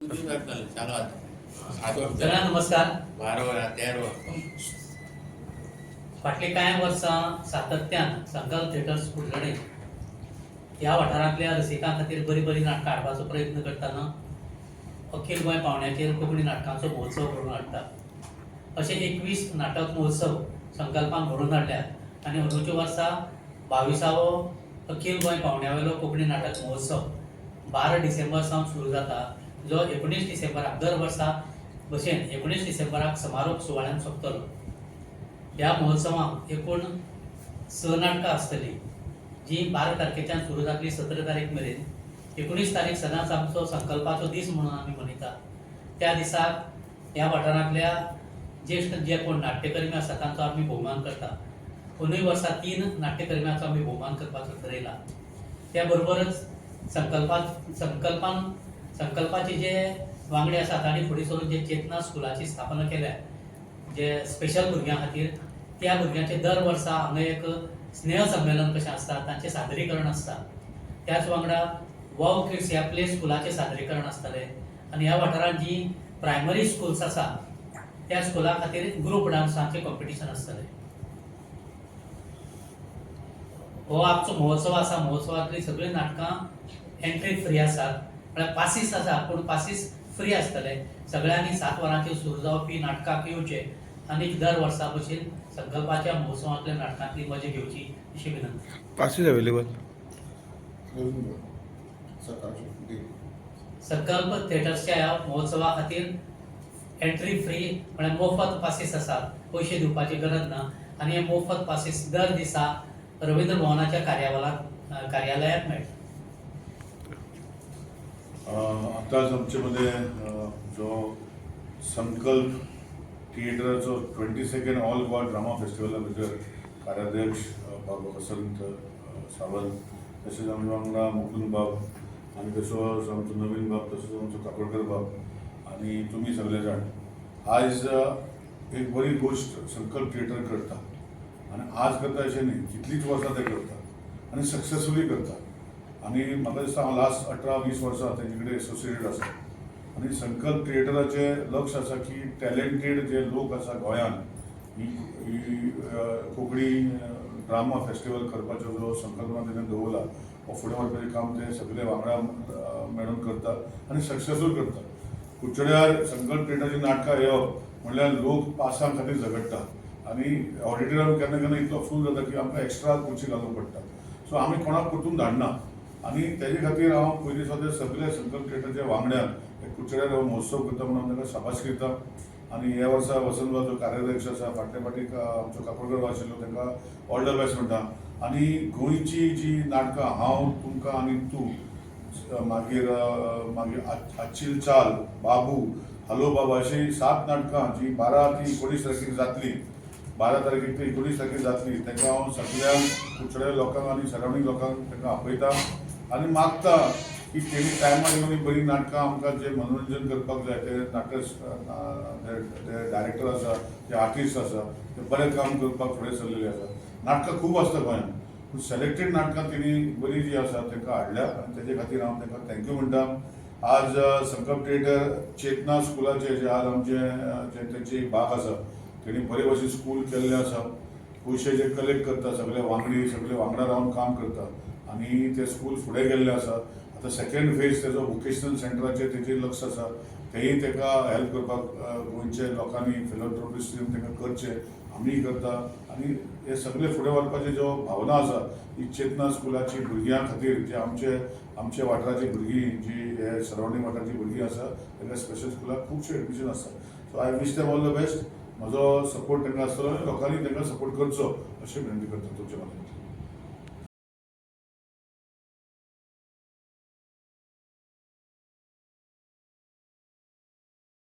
तुझी नमस्कार. फाटली कांय वर्सां सातत्यान संकल्प थिएटर्स कुडचडे ह्या वाठारांतल्या रसिकां खातीर बरी बरी नाटकां हाडपाचो प्रयत्न करताना अखील गोंय पावंड्याचेर कोंकणी नाटकांचो महोत्सव घडोवन हाडटा. अशे एकवीस नाटक महोत्सव संकल्पान घडोवन हाडल्यात आनी अंदूच्या वर्सा बाविसावो अखील गोंय पावंड्यावेलो कोंकणी नाटक महोत्सव बारा डिसेंबर सावन सुरू जाता. जो एकोणीस डिसेंबराक दर वर्सा भशेन एकोणीस डिसेंबराक समारोप सुवाळ्यान सोंपतलो. ह्या महोत्सवाक एकूण स नाटकां आसतलीं जी बारा तारखेच्यान सुरू जातली सतरा तारीख मेरेन. एकोणीस तारीख सदांच आमचो संकल्पाचो दीस म्हणून आमी मनयतात त्या दिसाक ह्या वाठारांतल्या ज्येश्ठ जे कोण नाट्यकर्मी आसा तांचो आमी भोवमान करता. अंदूय वर्सा तीन नाट्यकर्म्यांचो आमी भोवमान करपाचो थारायला त्या बरोबरच संकल्पात संकल्पान संकल्पाचे जे वांगडी आसात आनी फुडें सरून जे चेतना स्कुलाची स्थापना केल्या जे स्पेशल भुरग्यां खातीर त्या भुरग्यांचे दर वर्सा हांगा एक स्नेह संमेलन कशें आसता तांचें सादरीकरण आसता. त्याच वांगडा वॉव किड्स ह्या प्ले स्कुलाचें सादरीकरण आसतलें. आनी ह्या वाठारांत जी प्रायमरी स्कुल्स आसा त्या स्कुला खातीर ग्रुप डान्साचें कॉम्पिटिशन आसतलें. हो आमचो महोत्सव आसा महोत्सवांतली सगळीं नाटकां एंट्री फ्री आसात. म्हळ्यार पासीस आसा पूण पासीस फ्री आसतले सगळ्यांनी सात वरांचेर सुरू जावपी नाटकाक येवचे आनी दर वर्सा भशेन संकल्पाच्या महोत्सवांतल्या नाटकांतली मजा घेवची अशी विनंती. पासीस अवेलेबल संकल्प थिएटर्सच्या ह्या महोत्सवा खातीर एंट्री फ्री म्हळ्यार मोफत पासीस आसात पयशे दिवपाची गरज ना. आनी हे मोफत पासीस दर दिसा रवींद्र भवनाच्या कार्यावळात अ, कार्यालयात मेळटा आताच आमचे जो संकल्प थिएटराचो twenty second all Goa drama फेस्टिवला भितर कार्याध्यक्ष बाबा वसंत सावंत तशेंच आमच्या वांगडा मुकुंद बाब आनी तसोच आमचो नवीन बाब तसोच आमचो काकोडकर बाब आनी तुमी सगळे जाण आयज एक बरी गोश्ट संकल्प थिएटर करता आनी आज करता अशें न्ही कितलींच वर्सां ते करता आनी सक्सेसफुली करता आनी म्हाका दिसता हांव लास्ट अठरा वीस वर्सां तेजे कडेन एसोसिएटेड आसा आनी संकल्प थिएटराचें लक्ष आसा की टॅलेंटेड जे लोक आसा गोंयांत ही ही कोंकणी ड्रामा फेस्टिवल करपाचो जो संकल्पना तेणें दवरला हो फुडें व्हरपाचें काम ते सगळे वांगडा मेळून करता आनी सक्सेसफूल करता कुडचड्यार संकल्प थिएटराची नाटकां येवप म्हणल्यार लोक पासां खातीर झगडटा आनी ऑडिटोरियम केन्ना केन्ना इतलो फूल जाता की आमकां एक्स्ट्रा खुर्ची घालूंक पडटा. सो आमी कोणाक परतून धाडना? आनी तेजे खातीर हांव पयलीं सद्या सगळ्या संकल्प थिएटरच्या वांगड्यान एक कुचड्यार हो महोत्सव करता म्हणून हांव ताका शाबास करता. आनी ह्या वर्सा वसंतबाजो कार्यदक्ष कार्याध्यक्ष आसा फाटल्या फाटीक आमचो काकोडकर आशिल्लो ताका ऑल द बेस्ट म्हणटा. आनी गोंयची जी नाटकां हांव तुमकां आनी तूं मागीर मागीर आचिल चाल बाबू हलो बाबा अशी सात नाटकां जी बारा ती एकोणीस तारखेक जातली बारा तारखेक ते एकोणीस तारखेक जातली ताका हांव सगळ्या कुचड्या लोकांक आनी सरावंडींग लोकांक ताका आपयता. आनी मागता की तेणी टायमार येवन बरी नाटकां आमकां जे मनोरंजन करपाक जाय ते नाटक डायरेक्टर आसा जे आर्टिस्ट आसा ते बरें काम करपाक फुडें सरलेले आसा. नाटकां खूब आसता गोंयांत पूण सिलेक्टेड नाटकां तेणी बरी जी आसा तांकां हाडल्या आनी तेजे खातीर हांव तांकां थँक्यू म्हणटा. आज संकल्प थिएटर चेतना स्कुलाचे जे आज आमचे जे तेंची एक भाग आसा तेणी बरे भशेन स्कूल केल्ले आसा. पयशे जे कलेक्ट करता सगळे वांगडी सगळे वांगडा रावन काम करता. आनी ते स्कूल फुडें गेल्ले आसा आतां सेकंड फेज तेजो वोकेशनल सेंटराचेर तेजेर लक्ष आसा तेय ताका हेल्प करपाक अ, गोंयचे लोकांनी फिलोथ्रोपिस्टीन ताका करचे. आमी करता. आनी हे सगळे फुडें व्हरपाची ज्यो भावना आसा ही चेतना स्कुलाची भुरग्यां खातीर जे आमचे आमचे वाठाराची भुरगीं जी हे सरावंडींग वाठाराची भुरगीं आसा तांकां स्पेशल स्कुलाक खुबशे एडमिशन आसा so I wish them all the best म्हजो सपोर्ट तांकां आसतलो आनी लोकांनी तांकां सपोर्ट करचो अशी विनंती करता तुमच्या माध्यमांतल्यान